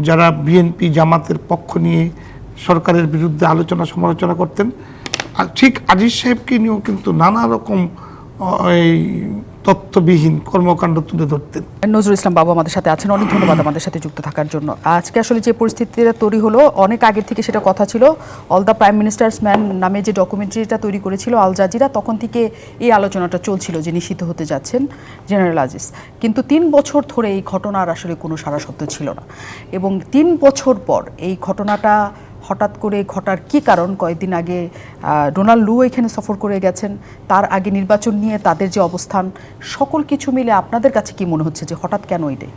যারা বিএনপি জামাতের পক্ষ নিয়ে সরকারের বিরুদ্ধে আলোচনা সমালোচনা করতেন ঠিক আজিজ সাহেবকে নিয়েও কিন্তু নানা রকম এই তথ্যবিহীন কর্মকাণ্ড তুলে ধরতেন। নজরুল ইসলাম বাবু আমাদের সাথে আছেন। অনেক ধন্যবাদ আমাদের সাথে যুক্ত থাকার জন্য। আজকে আসলে যে পরিস্থিতিটা তৈরি হলো, অনেক আগের থেকে সেটা কথা ছিল। All the prime ministers man নামে যে ডকুমেন্টারিটা তৈরি করেছিল আল জাজিরা তখন থেকে এই আলোচনাটা চলছিল যে নিষিদ্ধ হতে যাচ্ছেন জেনারেল আজিজ কিন্তু তিন বছর ধরে এই ঘটনার আসলে কোনো সারা শব্দ ছিল না। এবং তিন বছর পর এই ঘটনাটা হঠাৎ করে ঘটার কি কারণ? কয়েকদিন আগে ডোনাল্ড লু এখানে সফর করে গেছেন। তার আগে নির্বাচন নিয়ে তাদের যে অবস্থান, সকল কিছু মিলে আপনাদের কাছে কি মনে হচ্ছে যে হঠাৎ কেন এটাই?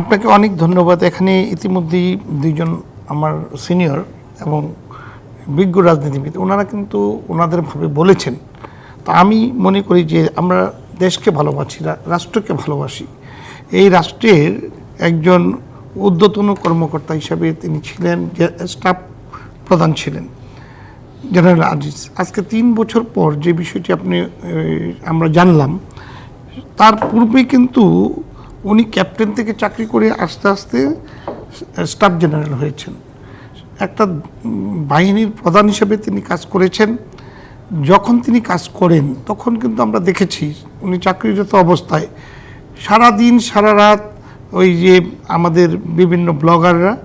আপনাকে অনেক ধন্যবাদ। এখানে ইতিমধ্যেই দুইজন আমার সিনিয়র এবং বিজ্ঞ রাজনীতিবিদ, ওনারা কিন্তু ওনাদের ভাবে বলেছেন। তো আমি মনে করি যে আমরা দেশকে ভালোবাসি রাষ্ট্রকে ভালোবাসি। এই রাষ্ট্রের একজন ঊর্ধ্বতন কর্মকর্তা হিসাবে তিনি ছিলেন স্টাফ প্রধান ছিলেন, জেনারেল আজিজ। আজকে তিন বছর পর যে বিষয়টি আপনি আমরা জানলাম, তার পূর্বে কিন্তু উনি ক্যাপ্টেন থেকে চাকরি করে আস্তে আস্তে স্টাফ জেনারেল হয়েছেন। একটা বাহিনীর প্রধান হিসেবে তিনি কাজ করেছেন। যখন তিনি কাজ করেন, তখন কিন্তু আমরা দেখেছি উনি চাকরিরত অবস্থায়। সারা দিন সারা রাত ওই যে আমাদের বিভিন্ন ব্লগাররা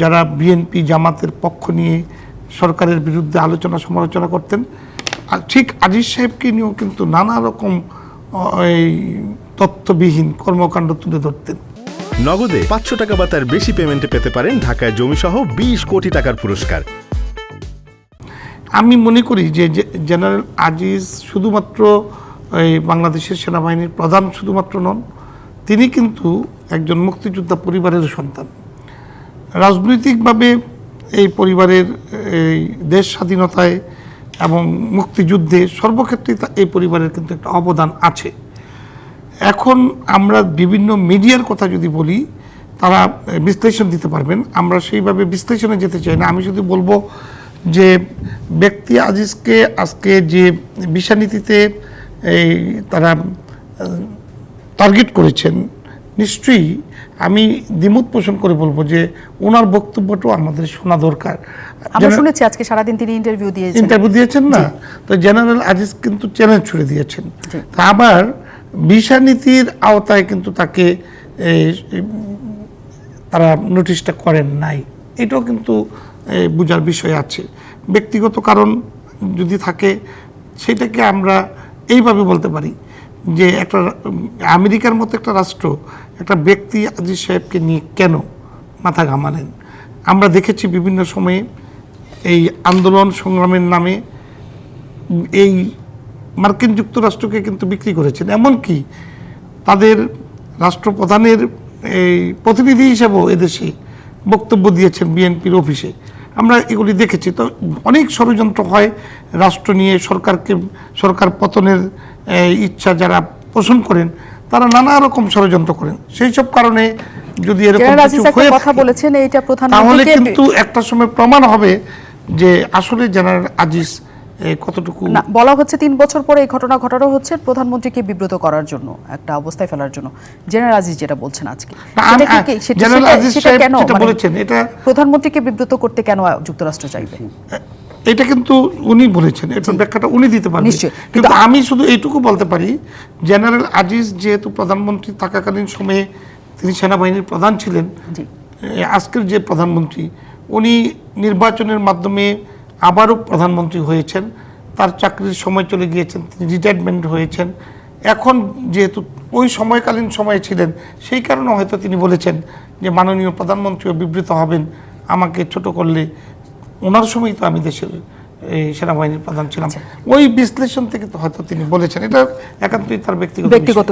যারা বিএনপি জামাতের পক্ষ নিয়ে সরকারের বিরুদ্ধে আলোচনা সমালোচনা করতেন। আর ঠিক আজিজ সাহেবকে নিয়েও কিন্তু নানা রকম এই তথ্যবিহীন কর্মকাণ্ড তুলে ধরতেন। নগদে পাঁচশো টাকা বা তার বেশি পেমেন্টে পেতে পারেন ঢাকায় জমিসহ বিশ কোটি টাকার পুরস্কার। আমি মনে করি যে যে জেনারেল আজিজ শুধুমাত্র এই বাংলাদেশের সেনাবাহিনীর প্রধান শুধুমাত্র নন তিনি কিন্তু একজন মুক্তিযোদ্ধা পরিবারের সন্তান। রাজনৈতিকভাবে এই পরিবারের, এই দেশ স্বাধীনতায় এবং মুক্তিযুদ্ধে সর্বক্ষেত্রে এই পরিবারের কিন্তু একটা অবদান আছে। এখন আমরা বিভিন্ন মিডিয়ার কথা যদি বলি, তারা বিশ্লেষণ দিতে পারবেন। আমরা সেইভাবে বিশ্লেষণে যেতে চাই না। আমি শুধু বলব যে ব্যক্তি আজিজকে আজকে যে বিষানীতিতে এই তারা টার্গেট করেছেন নিশ্চয়ই আমি দ্বিমত পোষণ করে বলব যে ওনার বক্তব্যটাও আমাদের শোনা দরকার। আমরা শুনেছি আজকে সারাদিন তিনি ইন্টারভিউ দিয়েছেন। ইন্টারভিউ দিয়েছেন না? তো জেনারেল আজিজ কিন্তু চ্যালেঞ্জ ছুড়ে দিয়েছেন। তা আবার ভিসা নীতির আওতায় কিন্তু তাকে তারা নোটিশটা করেন নাই। এটাও কিন্তু বোঝার বিষয় আছে। ব্যক্তিগত কারণ যদি থাকে সেটাকে আমরা এইভাবে বলতে পারি। যে একটা, আমেরিকার মতো একটা রাষ্ট্র, একটা ব্যক্তি আজিজ সাহেবকে নিয়ে কেন মাথা ঘামালেন? আমরা দেখেছি বিভিন্ন সময়ে এই আন্দোলন সংগ্রামের নামে এই মার্কিন যুক্তরাষ্ট্রকে কিন্তু বিক্রি করেছেন। এমনকি তাদের রাষ্ট্রপ্রধানের এই প্রতিনিধি হিসেবেও এদেশে বক্তব্য দিয়েছেন বিএনপির অফিসে। আমরা এগুলি দেখেছি। তো অনেক ষড়যন্ত্র হয় রাষ্ট্র নিয়ে সরকারকে সরকার পতনের ইচ্ছা যারা পোষণ করেন তারা নানা রকম ষড়যন্ত্র করেন। সেই সব কারণে যদি এরকম কিছু হয়ে কথা বলেছেন এইটা তাহলে কিন্তু একটা সময় প্রমাণ হবে যে আসলে জেনারেল আজিজ কতটুকু না বলা হচ্ছে তিন বছর পরে এই ঘটনা ঘটানো হচ্ছে প্রধানমন্ত্রীকে বিব্রত করার জন্য একটা অবস্থায় ফেলার জন্য। জেনারেল আজিজ যেটা বলছেন আজকে জেনারেল আজিজ কেন মানে বলেছেন এটা প্রধানমন্ত্রীকে বিব্রত করতে কেন যুক্তরাষ্ট্র চাইবে? এটা কিন্তু উনি বলেছেন এটার ব্যাখ্যাটা উনি দিতে নিশ্চয়ই। কিন্তু আমি শুধু এইটুকু বলতে পারি জেনারেল আজিজ যেহেতু প্রধানমন্ত্রী থাকাকালীন সময়ে তিনি সেনাবাহিনীর প্রধান ছিলেন আজকের যে প্রধানমন্ত্রী উনি নির্বাচনের মাধ্যমে আবারও প্রধানমন্ত্রী হয়েছেন তার চাকরির সময় চলে গিয়েছেন তিনি রিটায়ারমেন্ট হয়েছেন। এখন যেহেতু ওই সময়কালীন সময়ে ছিলেন সেই কারণে হয়তো তিনি বলেছেন যে মাননীয় প্রধানমন্ত্রীও বিবৃত হবেন আমাকে ছোট করলে। ওনার সময় তো আমি দেশের এই সেনাবাহিনীর প্রধান ছিলাম। ওই বিশ্লেষণ থেকে তো হয়তো তিনি বলেছেন এটা একান্তই তার ব্যক্তিগত ব্যক্তিগত